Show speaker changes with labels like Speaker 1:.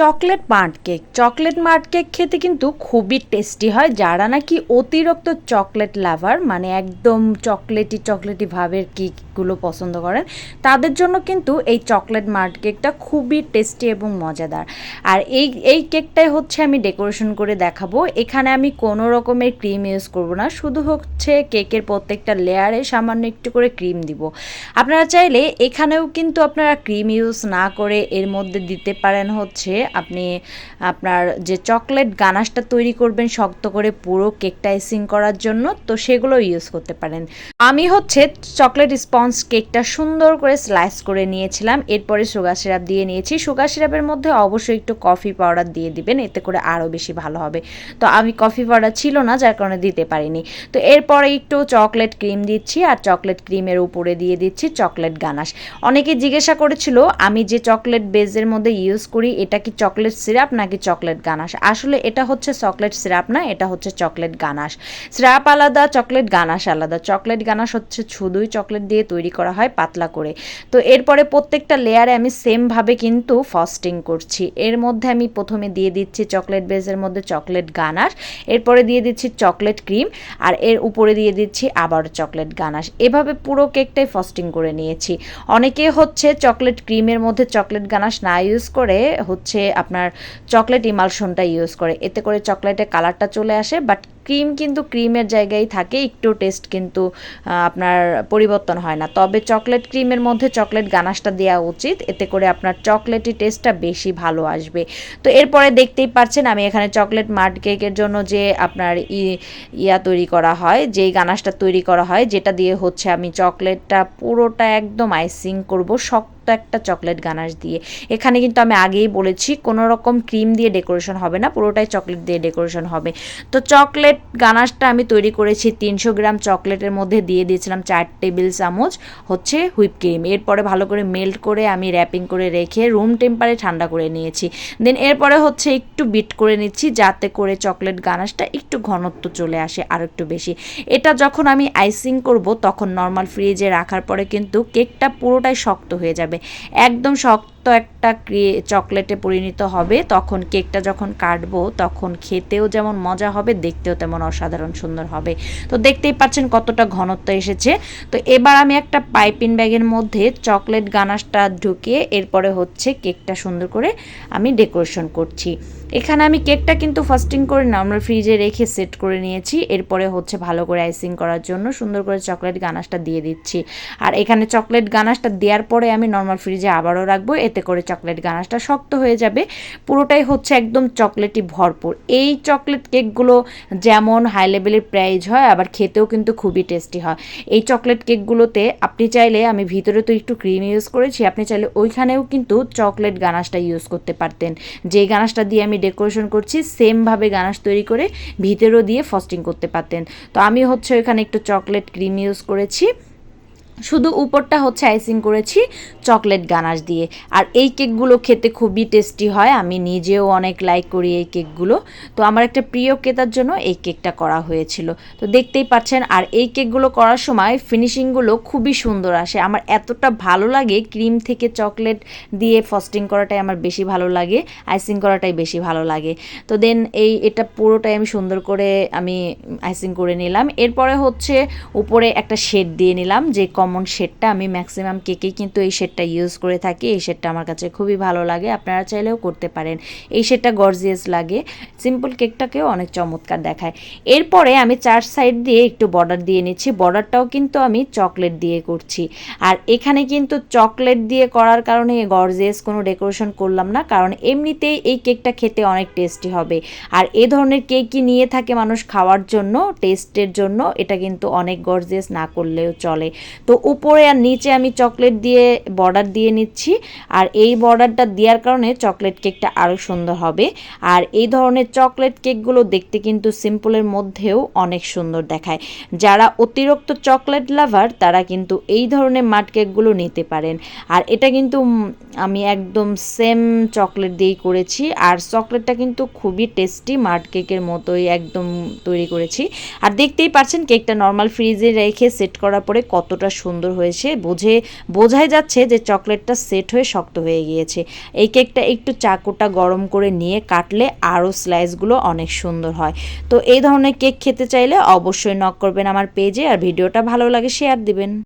Speaker 1: Chocolate mart cake. Chocolate mart cake খেতে কিন্তু খুবই টেস্টি হয়, যারা নাকি অতিরিক্ত চকলেট লাভার মানে একদম চকলেটি চকলেটি ভাবের কেকগুলো পছন্দ করেন, তাদের জন্য কিন্তু এই চকলেট মার্ট কেকটা খুবই টেস্টি এবং মজাদার। আর এই এই কেকটাই হচ্ছে আমি ডেকোরেশন করে দেখাবো। এখানে আমি কোনো রকমের ক্রিম ইউজ করব না, শুধু হচ্ছে কেকের প্রত্যেকটা লেয়ারে সামান্য একটু করে ক্রিম দিব। আপনারা চাইলে এখানেও কিন্তু আপনারা ক্রিম ইউজ না করে এর মধ্যে দিতে পারেন হচ্ছে আপনি আপনার যে চকলেট গানাশটা তৈরি করবেন শক্ত করে পুরো কেকটা আইসিং করার জন্য, তো সেগুলো ইউজ করতে পারেন। আমি হচ্ছে চকলেট স্পঞ্জ কেকটা সুন্দর করে স্লাইস করে নিয়েছিলাম, এরপরে সুগার সিরাপ দিয়ে নিয়েছি। সুগার সিরাপের মধ্যে অবশ্যই একটু কফি পাউডার দিয়ে দিবেন, এতে করে আরও বেশি ভালো হবে। তো আমি কফি পাউডার ছিল না, যার কারণে দিতে পারিনি। তো এরপরে একটু চকলেট ক্রিম দিচ্ছি, আর চকলেট ক্রিমের উপরে দিয়ে দিচ্ছি চকলেট গানাশ। অনেকে জিজ্ঞাসা করেছিল, আমি যে চকলেট বেজের মধ্যে ইউজ করি, এটা কি চকলেট সিরাপ নাকি চকলেট গানাশ? আসলে এটা হচ্ছে চকলেট সিরাপ না, এটা হচ্ছে চকলেট গানাশ। সিরাপ আলাদা, চকলেট গানাশ আলাদা। চকলেট গানাশ হচ্ছে শুধুই চকলেট দিয়ে তৈরি করা হয় পাতলা করে। তো এরপরে প্রত্যেকটা লেয়ারে আমি সেমভাবে কিন্তু ফস্টিং করছি। এর মধ্যে আমি প্রথমে দিয়ে দিচ্ছি চকলেট বেজের মধ্যে চকলেট গানাশ, এরপরে দিয়ে দিচ্ছি চকলেট ক্রিম আর এর উপরে দিয়ে দিচ্ছি আবার চকলেট গানাশ। এভাবে পুরো কেকটাই ফস্টিং করে নিয়েছি। অনেকে হচ্ছে চকলেট ক্রিমের মধ্যে চকলেট গানাশ না ইউজ করে হচ্ছে আপনার চকলেট ইমালশনটা ইউজ করে। এতে করে চকলেটের কালারটা চলে আসে বাট ক্রিম কিন্তু ক্রিমের জায়গায় থাকে, একটু টেস্ট কিন্তু আপনার পরিবর্তন হয় না। তবে চকলেট ক্রিমের মধ্যে চকলেট গানাশটা দেওয়া উচিত, এতে করে আপনার চকলেটি টেস্টটা বেশি ভালো আসবে। তো এরপরে দেখতেই পাচ্ছেন, আমি এখানে চকলেট মাড কেকের জন্য যে আপনার ইয়া তৈরি করা হয়, যেই গানাশটা তৈরি করা হয়, যেটা দিয়ে হচ্ছে আমি চকলেটটা পুরোটা একদম আইসিং করব, শক্ত একটা চকলেট গানাশ দিয়ে। এখানে কিন্তু আমি আগেই বলেছি, কোনো রকম ক্রিম দিয়ে ডেকোরেশন হবে না, পুরোটাই চকলেট দিয়ে ডেকোরেশন হবে। তো চকলেট গানাশটা আমি তৈরি করেছি তিনশো গ্রাম চকলেটের মধ্যে দিয়ে দিয়েছিলাম চার টেবিল চামচ হচ্ছে হুইপ ক্রিম। এরপরে ভালো করে মেল্ট করে আমি র্যাপিং করে রেখে রুম টেম্পারে ঠান্ডা করে নিয়েছি। দেন এরপরে হচ্ছে একটু বিট করে নিচ্ছি যাতে করে চকলেট গানাশটা একটু ঘনত্ব চলে আসে আর একটু বেশি। এটা যখন আমি আইসিং করব তখন নর্মাল ফ্রিজে রাখার পরে কিন্তু কেকটা পুরোটাই শক্ত হয়ে যাবে। একদম শক্ত একটা চকলেটে পরিণত হবে, তখন কেকটা যখন কাটবো, তখন খেতেও যেমন মজা হবে, দেখতেও তেমন অসাধারণ সুন্দর হবে। তো দেখতেই পাচ্ছেন কতটা ঘনত্ব এসেছে। তো এবার আমি একটা পাইপিং ব্যাগের মধ্যে চকলেট গানাশটা ঢুকিয়ে এরপরে হচ্ছে কেকটা সুন্দর করে আমি ডেকোরেশন করছি। এখানে আমি কেকটা কিন্তু ফার্স্টিং করে নর্মাল ফ্রিজে রেখে সেট করে নিয়েছি। এরপরে হচ্ছে ভালো করে আইসিং করার জন্য সুন্দর করে চকলেট গানাশটা দিয়ে দিচ্ছি। আর এখানে চকলেট গানাশটা দেওয়ার পরে আমি নর্মাল ফ্রিজে আবারও রাখব। এতে করে চকলেট গানাশটা শক্ত হয়ে যাবে। পুরোটাই হচ্ছে একদম চকলেটই ভরপুর। এই চকলেট কেকগুলো যেমন হাই লেভেলের প্রাইজ হয়, আবার খেতেও কিন্তু খুবই টেস্টি হয়। এই চকলেট কেকগুলোতে আপনি চাইলে, আমি ভিতরে তো একটু ক্রিম ইউজ করেছি, আপনি চাইলে ওইখানেও কিন্তু চকলেট গানাশটা ইউজ করতে পারতেন। যেই গানাশটা দিয়ে আমি ডেকোরেশন করছি সেমভাবে গানাশ তৈরি করে ভিতরেও দিয়ে ফস্টিং করতে পারতেন। তো আমি হচ্ছে ওইখানে একটু চকলেট ক্রিম ইউজ করেছি। শুধু উপরটা হচ্ছে আইসিং করেছি চকলেট গানাশ দিয়ে। আর এই কেকগুলো খেতে খুবই টেস্টি হয়, আমি নিজেও অনেক লাইক করি এই কেকগুলো। তো আমার একটা প্রিয় ক্রেতার জন্য এই কেকটা করা হয়েছিল। তো দেখতেই পাচ্ছেন, আর এই কেকগুলো করার সময় ফিনিশিংগুলো খুবই সুন্দর আসে। আমার এতটা ভালো লাগে ক্রিম থেকে চকলেট দিয়ে ফস্টিং করাটাই আমার বেশি ভালো লাগে, আইসিং করাটাই বেশি ভালো লাগে। তো দেন এই এটা পুরোটাই আমি সুন্দর করে আমি আইসিং করে নিলাম। এরপরে হচ্ছে উপরে একটা শেড দিয়ে নিলাম, যে কম কমন শেডটা, আমি ম্যাক্সিমাম কেকেই কিন্তু এই শেডটা ইউজ করে থাকি, এই শেডটা আমার কাছে খুবই ভালো লাগে, আপনারা চাইলেও করতে পারেন। এই শেডটা গর্জিয়াস লাগে সিম্পল কেকটাকেও অনেক চমৎকার দেখায়। এরপরে আমি চার সাইড দিয়ে একটু বর্ডার দিয়ে নিচ্ছি বর্ডারটাও কিন্তু আমি চকলেট দিয়ে করছি। আর এখানে কিন্তু চকলেট দিয়ে করার কারণে গর্জিয়াস কোনো ডেকোরেশন করলাম না, কারণ এমনিতেই এই কেকটা খেতে অনেক টেস্টি হবে। আর এ ধরনের কেকই নিয়ে থাকে মানুষ খাওয়ার জন্য টেস্টের জন্য, এটা কিন্তু অনেক গর্জিয়াস না করলেও চলে। তো উপরে আর নিচে আমি চকলেট দিয়ে বর্ডার দিয়ে নিচ্ছি। আর এই বর্ডারটা দেওয়ার কারণে চকলেট কেকটা আরও সুন্দর হবে। আর এই ধরনের চকলেট কেকগুলো দেখতে কিন্তু সিম্পলের মধ্যেও অনেক সুন্দর দেখায়। যারা অতিরিক্ত চকলেট লাভার, তারা কিন্তু এই ধরনের মাঠ কেকগুলো নিতে পারেন। আর এটা কিন্তু আমি একদম সেম চকলেট দিয়েই করেছি। আর চকলেটটা কিন্তু খুবই টেস্টি মাঠ কেকের মতোই একদম তৈরি করেছি। আর দেখতেই পাচ্ছেন কেকটা নর্মাল ফ্রিজে রেখে সেট করার পরে কতটা সুন্দর হয়েছে। বোঝে, বোঝাই যাচ্ছে যে চকলেটটা সেট হয়ে শক্ত হয়ে গিয়েছে। এই কেকটা একটু চাকুটা গরম করে নিয়ে কাটলে আরও স্লাইসগুলো অনেক সুন্দর হয়। তো এই ধরনের কেক খেতে চাইলে অবশ্যই নক করবেন আমার পেজে আর ভিডিওটা ভালো লাগে শেয়ার দিবেন।